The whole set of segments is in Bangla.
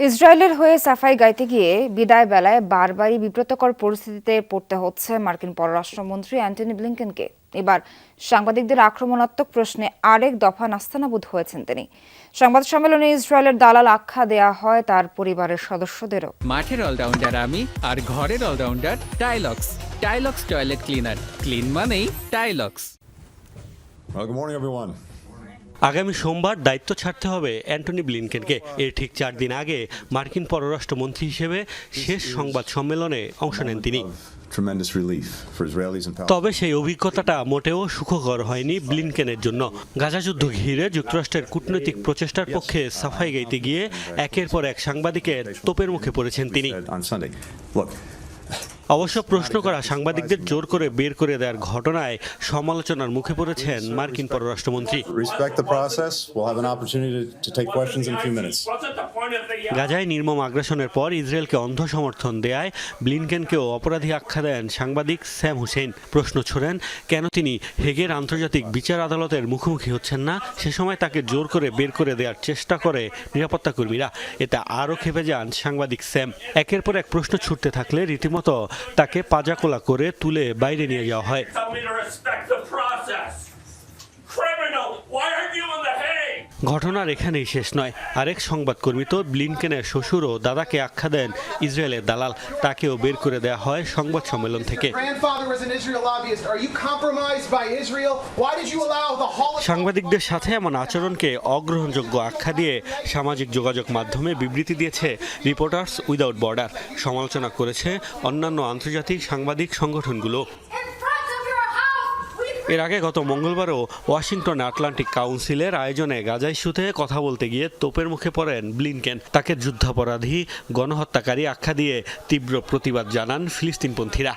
ইসরায়েলের হয়ে সাফাই গাইতে গিয়ে বিদায় বেলায় বারবারই বিব্রতকর পরিস্থিতিতে পড়তে হচ্ছে মার্কিন পররাষ্ট্রমন্ত্রী অ্যান্টনি ব্লিংকেনকে। এবার সাংবাদিকদের আক্রমণাত্মক প্রশ্নে আরেক দফা নাস্তানাবুদ হয়েছেন তিনি। সংবাদ সম্মেলনে ইসরায়েলের দালাল আখ্যা দেয়া হয় তার পরিবারের সদস্যদেরও। মাঠের অলরাউন্ডার আমি আর ঘরের allrounder Taylox. Taylox toilet cleaner. Clean মানেই Taylox. Well, good morning, everyone. আগামী সোমবার দায়িত্ব ছাড়তে হবে অ্যান্টনি ব্লিনকেনকে। এর ঠিক চার দিন আগে মার্কিন পররাষ্ট্রমন্ত্রী হিসেবে শেষ সংবাদ সম্মেলনে অংশ নেন তিনি। তবে সেই অভিজ্ঞতাটা মোটেও সুখকর হয়নি ব্লিনকেনের জন্য। গাজা যুদ্ধ ঘিরে যুক্তরাষ্ট্রের কূটনৈতিক প্রচেষ্টার পক্ষে সাফাই গাইতে গিয়ে একের পর এক সাংবাদিকের তোপের মুখে পড়েছেন তিনি। অবশ্য প্রশ্ন করা সাংবাদিকদের জোর করে বের করে দেওয়ার ঘটনায় সমালোচনার মুখে পড়েছেন মার্কিন পররাষ্ট্রমন্ত্রী. গাজায় নির্মম আগ্রাসনের পর ইসরায়েলকে অন্ধ সমর্থন দেয়ায় ব্লিনকেনকেও অপরাধী আখ্যা দেন সাংবাদিক স্যাম হুসেন প্রশ্ন ছোড়েন কেন তিনি হেগের আন্তর্জাতিক বিচার আদালতের মুখোমুখি হচ্ছেন না? সে সময় তাকে জোর করে বের করে দেওয়ার চেষ্টা করে নিরাপত্তা কর্মীরা। এতে আরও খেপে যান সাংবাদিক স্যাম। একের পর এক প্রশ্ন ছুটতে থাকলে রীতিমতো তাকে পাজাকোলা করে তুলে বাইরে নিয়ে যাওয়া হয়। ঘটনার এখানেই শেষ নয়। আরেক সংবাদকর্মী তো ব্লিনকেনের শ্বশুর ও দাদাকে আখ্যা দেন ইসরায়েলের দালাল। তাকেও বের করে দেওয়া হয় সংবাদ সম্মেলন থেকে? সাংবাদিকদের সাথে এমন আচরণকে অগ্রহণযোগ্য আখ্যা দিয়ে সামাজিক যোগাযোগ মাধ্যমে বিবৃতি দিয়েছে রিপোর্টার্স উইদাউট বর্ডার সমালোচনা করেছে অন্যান্য আন্তর্জাতিক সাংবাদিক সংগঠনগুলো। এর আগে গত মঙ্গলবারও ওয়াশিংটন আটলান্টিক কাউন্সিলের আয়োজনে গাজা ইস্যুতে কথা বলতে গিয়ে তোপের মুখে পড়েন ব্লিনকেন। তাকে যুদ্ধাপরাধী, গণহত্যাকারী আখ্যা দিয়ে তীব্র প্রতিবাদ জানান ফিলিস্তিনপন্থীরা।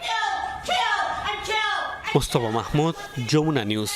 মোস্তফা মাহমুদ, যমুনা নিউজ।